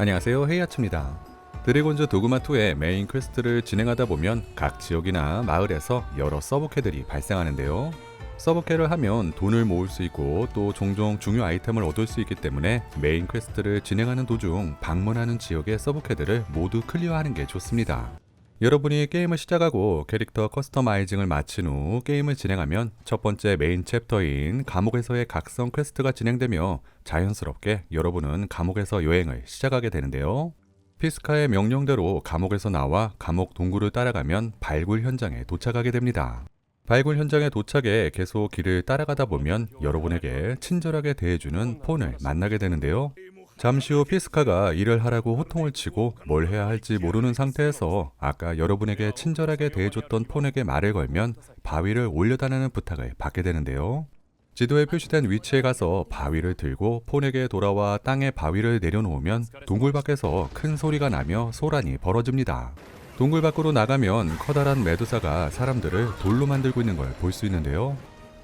안녕하세요 헤이아츠입니다. 드래곤즈 도그마2의 메인 퀘스트를 진행하다 보면 각 지역이나 마을에서 여러 서브캐들이 발생하는데요. 서브캐를 하면 돈을 모을 수 있고 또 종종 중요 아이템을 얻을 수 있기 때문에 메인 퀘스트를 진행하는 도중 방문하는 지역의 서브캐들을 모두 클리어하는 게 좋습니다. 여러분이 게임을 시작하고 캐릭터 커스터마이징을 마친 후 게임을 진행하면 첫 번째 메인 챕터인 감옥에서의 각성 퀘스트가 진행되며 자연스럽게 여러분은 감옥에서 여행을 시작하게 되는데요. 피스카의 명령대로 감옥에서 나와 감옥 동굴을 따라가면 발굴 현장에 도착하게 됩니다. 발굴 현장에 도착해 계속 길을 따라가다 보면 여러분에게 친절하게 대해주는 폰을 만나게 되는데요. 잠시 후 피스카가 일을 하라고 호통을 치고 뭘 해야 할지 모르는 상태에서 아까 여러분에게 친절하게 대해줬던 폰에게 말을 걸면 바위를 올려달라는 부탁을 받게 되는데요. 지도에 표시된 위치에 가서 바위를 들고 폰에게 돌아와 땅에 바위를 내려놓으면 동굴 밖에서 큰 소리가 나며 소란이 벌어집니다. 동굴 밖으로 나가면 커다란 메두사가 사람들을 돌로 만들고 있는 걸 볼 수 있는데요.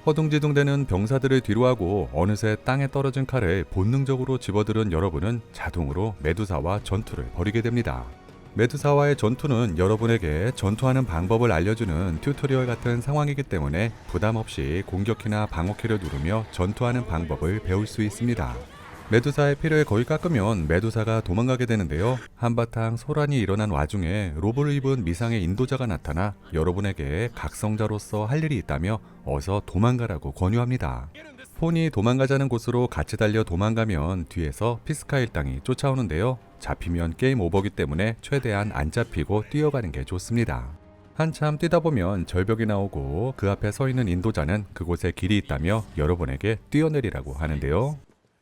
허둥지둥대는 병사들을 뒤로하고 어느새 땅에 떨어진 칼을 본능적으로 집어들은 여러분은 자동으로 메두사와 전투를 벌이게 됩니다. 메두사와의 전투는 여러분에게 전투하는 방법을 알려주는 튜토리얼 같은 상황이기 때문에 부담 없이 공격키나 방어키를 누르며 전투하는 방법을 배울 수 있습니다. 메두사의 피를 거의 깎으면 메두사가 도망가게 되는데요. 한바탕 소란이 일어난 와중에 로브를 입은 미상의 인도자가 나타나 여러분에게 각성자로서 할 일이 있다며 어서 도망가라고 권유합니다. 폰이 도망가자는 곳으로 같이 달려 도망가면 뒤에서 피스카 일당이 쫓아오는데요. 잡히면 게임 오버기 때문에 최대한 안 잡히고 뛰어가는 게 좋습니다. 한참 뛰다 보면 절벽이 나오고 그 앞에 서 있는 인도자는 그곳에 길이 있다며 여러분에게 뛰어내리라고 하는데요.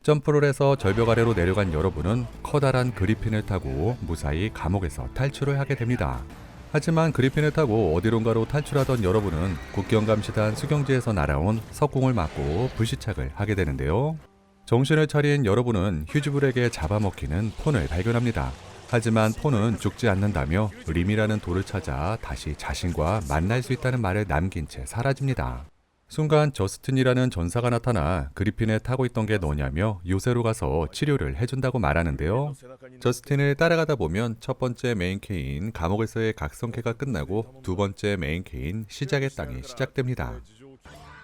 점프를 해서 절벽 아래로 내려간 여러분은 커다란 그리핀을 타고 무사히 감옥에서 탈출을 하게 됩니다. 하지만 그리핀을 타고 어디론가로 탈출하던 여러분은 국경감시단 수경지에서 날아온 석궁을 맞고 불시착을 하게 되는데요. 정신을 차린 여러분은 휴즈불에게 잡아먹히는 폰을 발견합니다. 하지만 폰은 죽지 않는다며 림이라는 돌을 찾아 다시 자신과 만날 수 있다는 말을 남긴 채 사라집니다. 순간 저스틴이라는 전사가 나타나 그리핀에 타고 있던 게 너냐며 요새로 가서 치료를 해준다고 말하는데요. 저스틴을 따라가다 보면 첫 번째 메인 케인 감옥에서의 각성캐가 끝나고 두 번째 메인 케인 시작의 땅이 시작됩니다.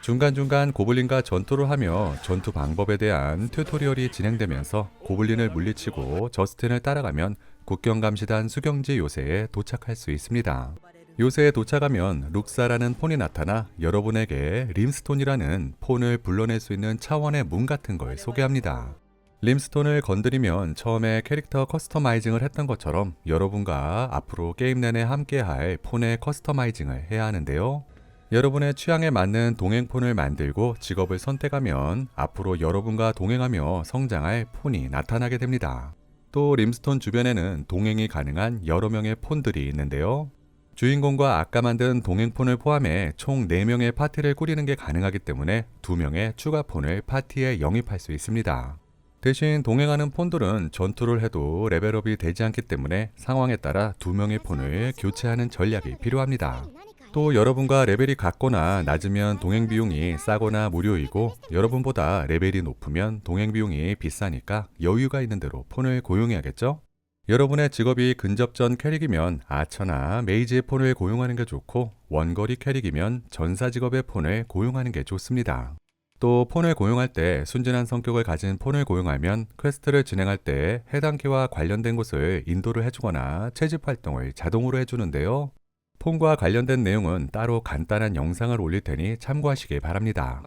중간중간 고블린과 전투를 하며 전투 방법에 대한 튜토리얼이 진행되면서 고블린을 물리치고 저스틴을 따라가면 국경감시단 수경지 요새에 도착할 수 있습니다. 요새에 도착하면 룩사라는 폰이 나타나 여러분에게 림스톤이라는 폰을 불러낼 수 있는 차원의 문 같은 걸 소개합니다. 림스톤을 건드리면 처음에 캐릭터 커스터마이징을 했던 것처럼 여러분과 앞으로 게임 내내 함께할 폰의 커스터마이징을 해야 하는데요. 여러분의 취향에 맞는 동행폰을 만들고 직업을 선택하면 앞으로 여러분과 동행하며 성장할 폰이 나타나게 됩니다. 또 림스톤 주변에는 동행이 가능한 여러 명의 폰들이 있는데요. 주인공과 아까 만든 동행폰을 포함해 총 4명의 파티를 꾸리는 게 가능하기 때문에 2명의 추가 폰을 파티에 영입할 수 있습니다. 대신 동행하는 폰들은 전투를 해도 레벨업이 되지 않기 때문에 상황에 따라 2명의 폰을 교체하는 전략이 필요합니다. 또 여러분과 레벨이 같거나 낮으면 동행 비용이 싸거나 무료이고 여러분보다 레벨이 높으면 동행 비용이 비싸니까 여유가 있는 대로 폰을 고용해야겠죠? 여러분의 직업이 근접 전 캐릭이면 아처나 메이지의 폰을 고용하는 게 좋고 원거리 캐릭이면 전사 직업의 폰을 고용하는 게 좋습니다. 또 폰을 고용할 때 순진한 성격을 가진 폰을 고용하면 퀘스트를 진행할 때 해당 키와 관련된 곳을 인도를 해주거나 채집 활동을 자동으로 해주는데요. 폰과 관련된 내용은 따로 간단한 영상을 올릴 테니 참고하시기 바랍니다.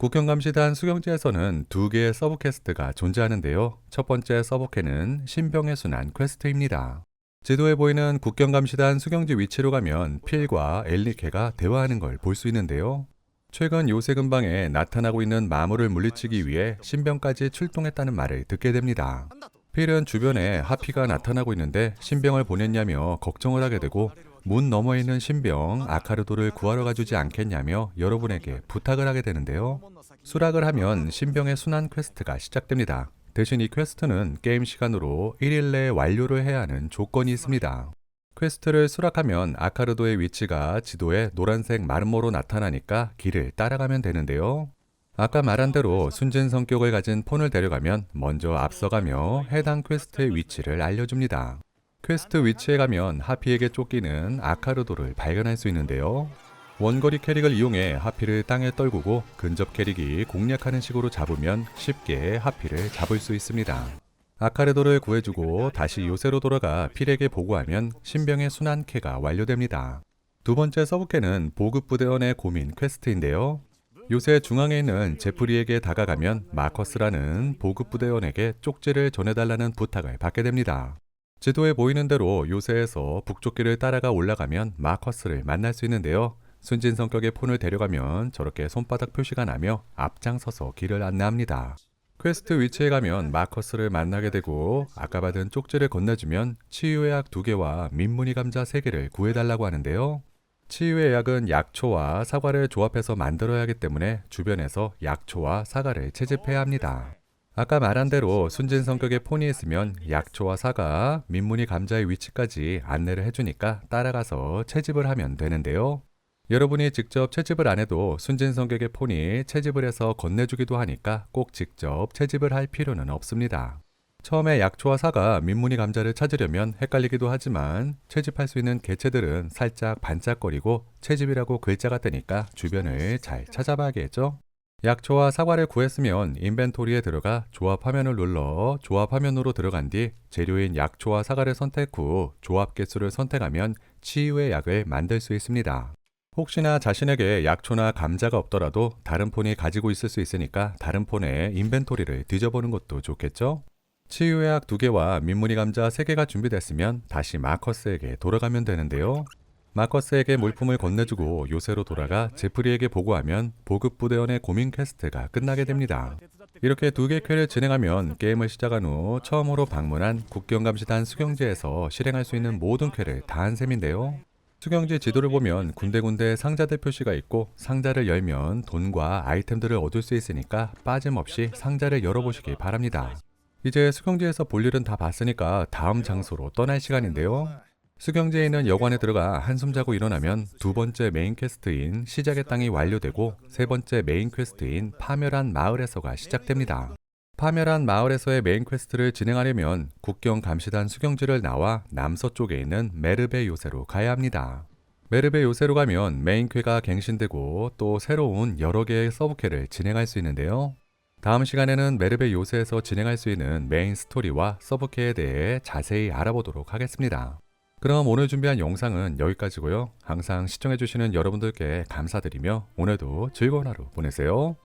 국경감시단 수경지에서는 두 개의 서브 퀘스트가 존재하는데요. 첫 번째 서브캐는 신병의 순환 퀘스트입니다. 지도에 보이는 국경감시단 수경지 위치로 가면 필과 엘리케가 대화하는 걸 볼 수 있는데요. 최근 요새 근방에 나타나고 있는 마물을 물리치기 위해 신병까지 출동했다는 말을 듣게 됩니다. 필은 주변에 하피가 나타나고 있는데 신병을 보냈냐며 걱정을 하게 되고 문 너머에 있는 신병 아카르도를 구하러 가주지 않겠냐며 여러분에게 부탁을 하게 되는데요. 수락을 하면 신병의 순환 퀘스트가 시작됩니다. 대신 이 퀘스트는 게임 시간으로 1일 내에 완료를 해야 하는 조건이 있습니다. 퀘스트를 수락하면 아카르도의 위치가 지도에 노란색 마름모로 나타나니까 길을 따라가면 되는데요. 아까 말한 대로 순진 성격을 가진 폰을 데려가면 먼저 앞서가며 해당 퀘스트의 위치를 알려줍니다. 퀘스트 위치에 가면 하피에게 쫓기는 아카르도를 발견할 수 있는데요. 원거리 캐릭을 이용해 하피를 땅에 떨구고 근접 캐릭이 공략하는 식으로 잡으면 쉽게 하피를 잡을 수 있습니다. 아카르도를 구해주고 다시 요새로 돌아가 필에게 보고하면 신병의 순환캐가 완료됩니다. 두 번째 서브캐는 보급부대원의 고민 퀘스트인데요. 요새 중앙에 있는 제프리에게 다가가면 마커스라는 보급부대원에게 쪽지를 전해달라는 부탁을 받게 됩니다. 지도에 보이는 대로 요새에서 북쪽 길을 따라가 올라가면 마커스를 만날 수 있는데요. 순진 성격의 폰을 데려가면 저렇게 손바닥 표시가 나며 앞장서서 길을 안내합니다. 퀘스트 위치에 가면 마커스를 만나게 되고 아까 받은 쪽지를 건네주면 치유의 약 두개와 민무늬 감자 세개를 구해달라고 하는데요. 치유의 약은 약초와 사과를 조합해서 만들어야 하기 때문에 주변에서 약초와 사과를 채집해야 합니다. 아까 말한 대로 순진 성격의 폰이 있으면 약초와 사과, 민무늬 감자의 위치까지 안내를 해주니까 따라가서 채집을 하면 되는데요. 여러분이 직접 채집을 안 해도 순진 성격의 폰이 채집을 해서 건네주기도 하니까 꼭 직접 채집을 할 필요는 없습니다. 처음에 약초와 사과, 민무늬 감자를 찾으려면 헷갈리기도 하지만 채집할 수 있는 개체들은 살짝 반짝거리고 채집이라고 글자가 뜨니까 주변을 잘 찾아봐야겠죠? 약초와 사과를 구했으면 인벤토리에 들어가 조합 화면을 눌러 조합 화면으로 들어간 뒤 재료인 약초와 사과를 선택 후 조합 개수를 선택하면 치유의 약을 만들 수 있습니다. 혹시나 자신에게 약초나 감자가 없더라도 다른 폰이 가지고 있을 수 있으니까 다른 폰의 인벤토리를 뒤져보는 것도 좋겠죠? 치유의 약 2개와 민무늬 감자 3개가 준비됐으면 다시 마커스에게 돌아가면 되는데요. 마커스에게 물품을 건네주고 요새로 돌아가 제프리에게 보고하면 보급 부대원의 고민 퀘스트가 끝나게 됩니다. 이렇게 두 개 퀘를 진행하면 게임을 시작한 후 처음으로 방문한 국경감시단 수경지에서 실행할 수 있는 모든 퀘를 다 한 셈인데요. 수경지 지도를 보면 군데군데 상자들 표시가 있고 상자를 열면 돈과 아이템들을 얻을 수 있으니까 빠짐없이 상자를 열어보시기 바랍니다. 이제 수경지에서 볼 일은 다 봤으니까 다음 장소로 떠날 시간인데요. 수경지에 있는 여관에 들어가 한숨 자고 일어나면 두 번째 메인 퀘스트인 시작의 땅이 완료되고 세 번째 메인 퀘스트인 파멸한 마을에서가 시작됩니다. 파멸한 마을에서의 메인 퀘스트를 진행하려면 국경 감시단 수경지를 나와 남서쪽에 있는 메르베 요새로 가야 합니다. 메르베 요새로 가면 메인 퀘가 갱신되고 또 새로운 여러 개의 서브퀘를 진행할 수 있는데요. 다음 시간에는 메르베 요새에서 진행할 수 있는 메인 스토리와 서브퀘에 대해 자세히 알아보도록 하겠습니다. 그럼 오늘 준비한 영상은 여기까지고요. 항상 시청해주시는 여러분들께 감사드리며 오늘도 즐거운 하루 보내세요.